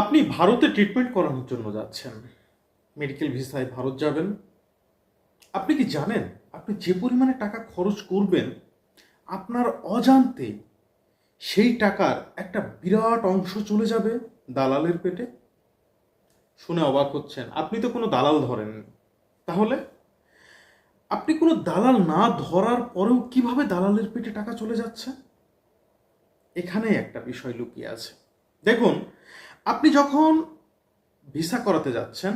আপনি ভারতে ট্রিটমেন্ট করানোর জন্য যাচ্ছেন। মেডিকেল ভিসায় ভারত যাবেন। আপনি কি জানেন? আপনি যে পরিমাণে টাকা খরচ করবেন, আপনার অজান্তে সেই টাকার একটা বিরাট অংশ চলে যাবে দালালের পেটে। শুনে অবাক হচ্ছেন। আপনি তো কোনো দালাল ধরেন। তাহলে? আপনি কোনো দালাল না ধরার পরেও কীভাবে দালালের পেটে টাকা চলে যাচ্ছে? এখানে একটা বিষয় লুকিয়ে আছে। দেখুন আপনি যখন ভিসা করাতে যাচ্ছেন,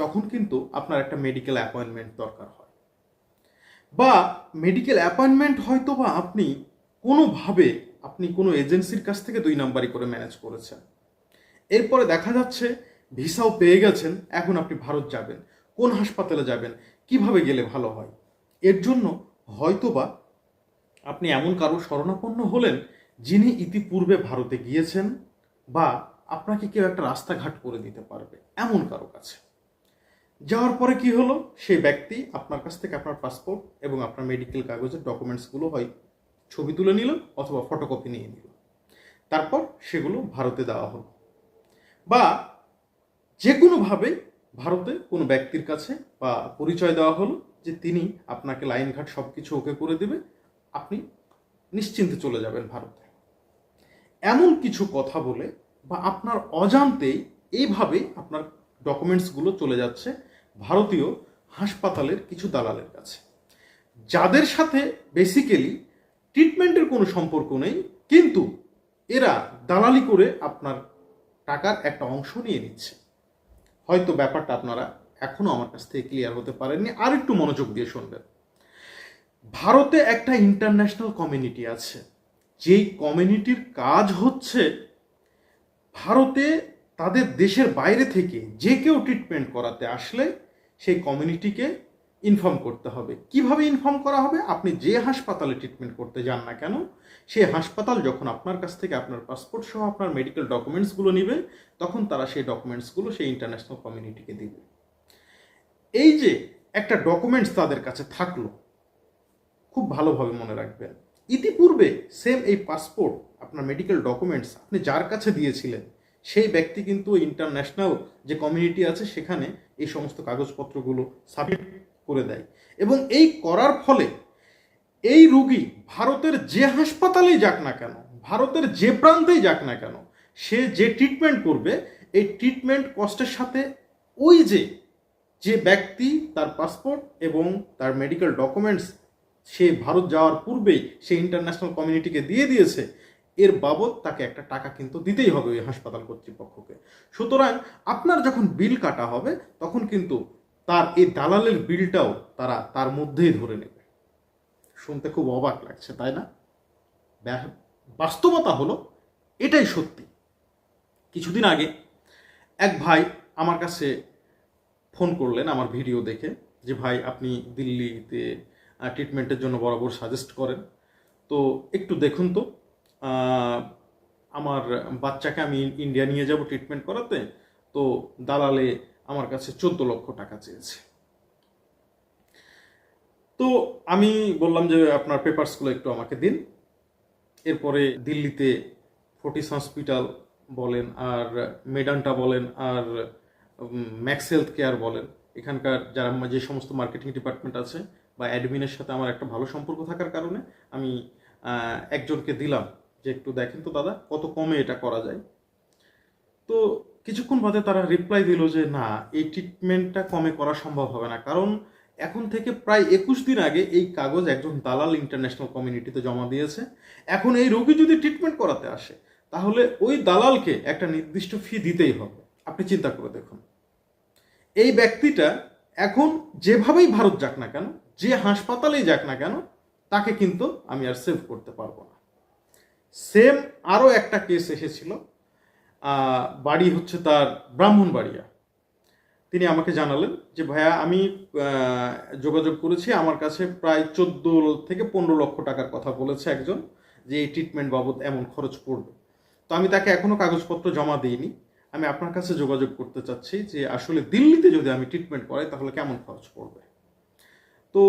তখন কিন্তু আপনার একটা মেডিকেল অ্যাপয়েন্টমেন্ট দরকার হয়। বা মেডিকেল অ্যাপয়েন্টমেন্ট হয়তো বা আপনি কোনোভাবে আপনি কোনো এজেন্সির কাছ থেকে দুই নাম্বারই করে ম্যানেজ করেছেন। এরপরে দেখা যাচ্ছে ভিসাও পেয়ে গেছেন, এখন আপনি ভারত যাবেন, কোন হাসপাতালে যাবেন, কীভাবে গেলে ভালো হয়? এর জন্য হয়তোবা আপনি এমন কারও শরণাপন্ন হলেন যিনি ইতিপূর্বে ভারতে গিয়েছেন বা আপনাকে কেউ একটা রাস্তাঘাট করে দিতে পারবে, এমন কারও কাছে। যাওয়ার পরে কি হলো? সেই ব্যক্তি আপনার কাছ থেকে আপনার পাসপোর্ট এবং আপনার মেডিকেল কাগজের ডকুমেন্টসগুলো হয়, ছবি তুলে নিল অথবা ফটোকপি নিয়ে নিল। তারপর সেগুলো ভারতে দেওয়া হলো। বা যে কোনোভাবে ভারতে কোনো ব্যক্তির কাছে বা পরিচয় দেওয়া হলো যে তিনি আপনাকে লাইনঘাট সব কিছু ওকে করে দেবে, আপনি নিশ্চিন্তে চলে যাবেন ভারতে। এমন কিছু কথা বলে বা আপনার অজান্তেই এইভাবে আপনার ডকুমেন্টসগুলো চলে যাচ্ছে ভারতীয় হাসপাতালের কিছু দালালের কাছে। যাদের সাথে বেসিক্যালি ট্রিটমেন্টের কোনো সম্পর্ক নেই, কিন্তু এরা দালালি করে আপনার টাকার একটা অংশ নিয়ে নিচ্ছে। হয়তো ব্যাপারটা আপনারা এখনও আমার কাছ থেকে ক্লিয়ার হতে পারেননি, আর একটু মনোযোগ দিয়ে শুনবেন। ভারতে একটা ইন্টারন্যাশনাল কমিউনিটি আছে। যেই কমিউনিটির কাজ হচ্ছে ভারতে তাদের দেশের বাইরে থেকে যে কেউ ট্রিটমেন্ট করাতে আসলে সেই কমিউনিটিকে ইনফর্ম করতে হবে। কীভাবে ইনফর্ম করা হবে? আপনি যে হাসপাতালে ট্রিটমেন্ট করতে যান না কেন, সেই হাসপাতাল যখন আপনার কাছ থেকে আপনার পাসপোর্ট সহ আপনার মেডিকেল ডকুমেন্টসগুলো নেবে, তখন তারা সেই ডকুমেন্টসগুলো সেই ইন্টারন্যাশনাল কমিউনিটিকে দিবে। এই যে একটা ডকুমেন্টস তাদের কাছে থাকল, খুব ভালোভাবে মনে রাখবেন। ইতিপূর্বে সেম এই পাসপোর্ট আপনার মেডিকেল ডকুমেন্টস আপনি যার কাছে দিয়েছিলেন, সেই ব্যক্তি কিন্তু ইন্টারন্যাশনাল যে কমিউনিটি আছে সেখানে এই সমস্ত কাগজপত্রগুলো সাবমিট করে দেয়। এবং এই করার ফলে এই রুগী ভারতের যে হাসপাতালেই যাক না কেন, ভারতের যে প্রান্তেই যাক না কেন, সে যে ট্রিটমেন্ট করবে, এই ট্রিটমেন্ট কস্টের সাথে ওই যে যে ব্যক্তি তার পাসপোর্ট এবং তার মেডিকেল ডকুমেন্টস সে ভারত যাওয়ার পূর্বেই সে ইন্টারন্যাশনাল কমিউনিটিকে দিয়ে দিয়েছে। এর বাবদ তাকে একটা টাকা কিন্তু দিতেই হবে ওই হাসপাতাল কর্তৃপক্ষকে। সুতরাং আপনার যখন বিল কাটা হবে, তখন কিন্তু তার এই দালালের বিলটাও তারা তার মধ্যেই ধরে নেবে। শুনতে খুব অবাক লাগছে, তাই না? বাস্তবতা হলো এটাই সত্যি। কিছুদিন আগে এক ভাই আমার কাছে ফোন করলেন আমার ভিডিও দেখে যে, ভাই, আপনি দিল্লিতে ট্রিটমেন্টের জন্য বরাবর সাজেস্ট করেন। তো একটু দেখুন তো আমার বাচ্চাকে আমি ইন্ডিয়া নিয়ে যাব ট্রিটমেন্ট করাতে, তো দালালে আমার কাছে চোদ্দ লক্ষ টাকা চেয়েছে। তো আমি বললাম যে আপনার পেপারসগুলো একটু আমাকে দিন। এরপরে দিল্লিতে ফোর্টিস হসপিটাল বলেন আর মেডান্টা বলেন আর ম্যাক্স হেলথ কেয়ার বলেন। এখানকার যারা যে সমস্ত মার্কেটিং ডিপার্টমেন্ট আছে বা অ্যাডমিনের সাথে আমার একটা ভালো সম্পর্ক থাকার কারণে আমি একজনকে দিলাম যে একটু দেখেন তো দাদা কত কমে এটা করা যায়। তো কিছুক্ষণ বাদে তারা রিপ্লাই দিল যে না, এই ট্রিটমেন্টটা কমে করা সম্ভব হবে না। কারণ এখন থেকে প্রায় একুশ দিন আগে এই কাগজ একজন দালাল ইন্টারন্যাশনাল কমিউনিটিতে জমা দিয়েছে। এখন এই রোগী যদি ট্রিটমেন্ট করাতে আসে, তাহলে ওই দালালকে একটা নির্দিষ্ট ফি দিতেই হবে। আপনি চিন্তা করে দেখুন। এই ব্যক্তিটা এখন যেভাবেই ভারত যাক না কেন, যে হাসপাতালেই যাক না কেন, তাকে কিন্তু আমি আর সেভ করতে পারব না। সেম আরও একটা কেস এসেছিল বাড়ি হচ্ছে তার ব্রাহ্মণবাড়িয়া। তিনি আমাকে জানালেন যে, ভাইয়া, আমি যোগাযোগ করেছি, আমার কাছে প্রায় চোদ্দ থেকে পনেরো লক্ষ টাকার কথা বলেছে একজন, যে এই ট্রিটমেন্ট বাবদ এমন খরচ পড়বে। তো আমি তাকে এখনও কাগজপত্র জমা দিইনি। আমি আপনার কাছে যোগাযোগ করতে চাচ্ছি যে আসলে দিল্লিতে যদি আমি ট্রিটমেন্ট করাই, তাহলে কেমন খরচ পড়বে? তো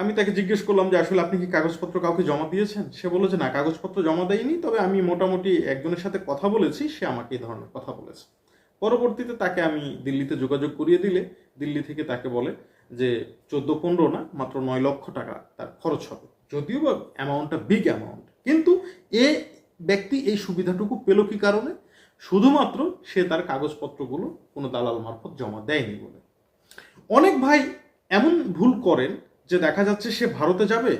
আমি তাকে জিজ্ঞেস করলাম যে, আসলে আপনি কি কাগজপত্র কাউকে জমা দিয়েছেন? সে বলল যে, না, কাগজপত্র জমা দেয়নি তবে আমি মোটামুটি একজনের সাথে কথা বলেছি, সে আমাকে এই ধরনের কথা বলেছে। পরবর্তীতে তাকে আমি দিল্লিতে যোগাযোগ করিয়ে দিলে, দিল্লি থেকে তাকে বলে যে, চোদ্দ পনেরো না, মাত্র নয় লক্ষ টাকা তার খরচ হবে। যদিও বা অ্যামাউন্টটা বিগ অ্যামাউন্ট কিন্তু এ ব্যক্তি এই সুবিধাটুকু পেল কি কারণে? শুধুমাত্র সে তার কাগজপত্রগুলো কোনো দালাল মারফত জমা দেয়নি বলে। অনেক ভাই এমন ভুল করেন যে দেখা যাচ্ছে সে ভারতে যাবে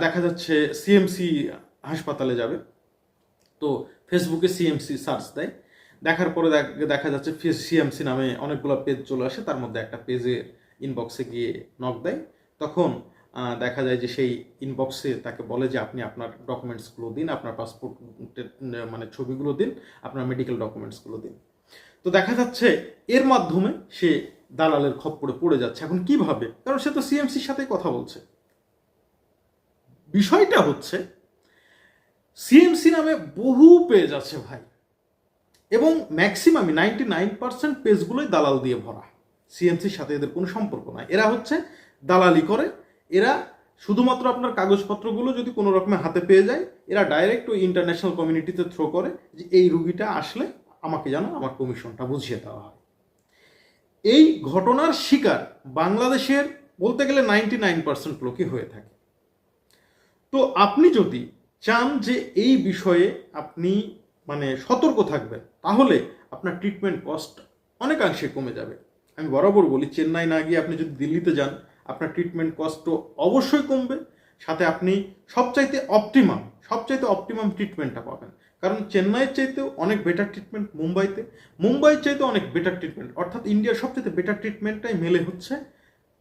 দেখা যাচ্ছে সিএমসি হাসপাতালে যাবে। তো ফেসবুকে সিএমসি সার্চ দেয়। দেখার পরে দেখ- যাচ্ছে সিএমসি নামে অনেকগুলো পেজ চলে আসে, তার মধ্যে একটা পেজের ইনবক্সে গিয়ে নক দেয়। তখন দেখা যায় যে সেই ইনবক্সে তাকে বলে যে, আপনি আপনার ডকুমেন্টসগুলো দিন, আপনার পাসপোর্ট মানে ছবিগুলো দিন, আপনার মেডিকেল ডকুমেন্টসগুলো দিন। তো দেখা যাচ্ছে এর মাধ্যমে সে দালালের খপ্পরে পড়ে যাচ্ছে। এখন কীভাবে কারণ সে তো সিএমসির সাথে কথা বলছে। বিষয়টা হচ্ছে সিএমসি নামে বহু পেজ আছে ভাই। এবং ম্যাক্সিমাম নাইনটি নাইন পার্সেন্ট পেজগুলোই দালাল দিয়ে ভরা। সিএমসির সাথে এদের কোনো সম্পর্ক নাই। এরা হচ্ছে দালালি করে এরা শুধুমাত্র আপনার কাগজপত্রগুলো যদি কোনো রকমে হাতে পেয়ে যায়, এরা ডাইরেক্ট ওই ইন্টারন্যাশনাল কমিউনিটিতে থ্রো করে যে এই রুগীটা আসলে আমাকে যেন আমার কমিশনটা বুঝিয়ে দেওয়া হয়। এই ঘটনার শিকার বাংলাদেশের বলতে গেলে নাইনটি নাইন পার্সেন্ট লোকই হয়ে থাকে। তো আপনি যদি চান যে এই বিষয়ে আপনি মানে সতর্ক থাকবেন, তাহলে আপনার ট্রিটমেন্ট কস্ট অনেকাংশে কমে যাবে। আমি বরাবর বলি, চেন্নাই না গিয়ে আপনি যদি দিল্লিতে যান আপনার ট্রিটমেন্ট কস্টও অবশ্যই কমবে। সাথে আপনি সবচাইতে অপটিমাম সবচাইতে অপটিমাম ট্রিটমেন্টটা পাবেন। কারণ চেন্নাইয়ের চাইতেও অনেক বেটার ট্রিটমেন্ট মুম্বাইতে। মুম্বাইয়ের চাইতে অনেক বেটার ট্রিটমেন্ট অর্থাৎ ইন্ডিয়ার সবচাইতে বেটার ট্রিটমেন্টটাই মেলে হচ্ছে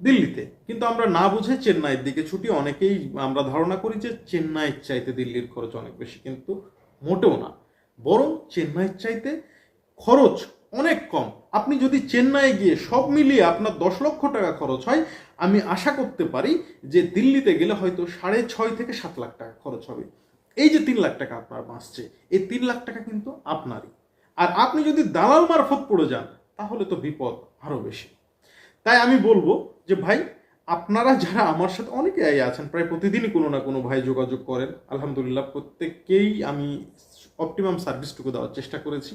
দিল্লিতে। কিন্তু আমরা না বুঝে চেন্নাইয়ের দিকে ছুটি, অনেকেই আমরা ধারণা করি যে চেন্নাইয়ের চাইতে দিল্লির খরচ অনেক বেশি, কিন্তু মোটেও না। বরং চেন্নাইয়ের চাইতে খরচ অনেক কম। আপনি যদি চেন্নাই গিয়ে সব মিলিয়ে আপনার দশ লক্ষ টাকা খরচ হয়, আমি আশা করতে পারি যে দিল্লিতে গেলে হয়তো সাড়ে ছয় থেকে সাত লাখ টাকা খরচ হবে। এই যে তিন লাখ টাকা আপনার বাঁচছে, এই তিন লাখ টাকা কিন্তু আপনারই। আর আপনি যদি দালাল মারফত পড়ে যান, তাহলে তো বিপদ আরও বেশি। তাই আমি বলব যে ভাই, আপনারা যারা আমার সাথে অনেকেই আছেন, প্রায় প্রতিদিনই কোনো না কোনো ভাই যোগাযোগ করেন। আলহামদুলিল্লাহ, প্রত্যেককেই আমি অপটিমাম সার্ভিসটুকু দেওয়ার চেষ্টা করেছি।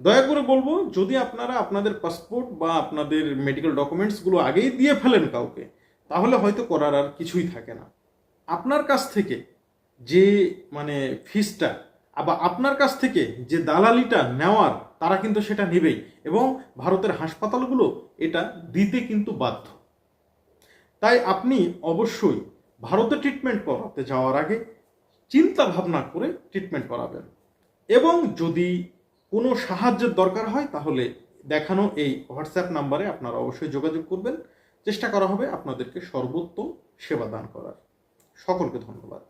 দয়া করে বলব, যদি আপনারা আপনাদের পাসপোর্ট বা আপনাদের মেডিকেল ডকুমেন্টসগুলো আগেই দিয়ে ফেলেন কাউকে, তাহলে হয়তো করার আর কিছুই থাকে না। আপনার কাছ থেকে যে মানে ফিসটা আবার আপনার কাছ থেকে যে দালালিটা নেওয়ার, তারা কিন্তু সেটা নেবেই এবং ভারতের হাসপাতালগুলো এটা দিতে কিন্তু বাধ্য। তাই আপনি অবশ্যই ভারতে ট্রিটমেন্ট করাতে যাওয়ার আগে চিন্তা ভাবনা করে ট্রিটমেন্ট করাবেন। এবং যদি কোনো সাহায্যের দরকার হয়, তাহলে দেখানো এই হোয়াটসঅ্যাপ নাম্বারে আপনারা অবশ্যই যোগাযোগ করবেন। চেষ্টা করা হবে আপনাদেরকে সর্বোত্তম সেবা দান করার। সকলকে ধন্যবাদ।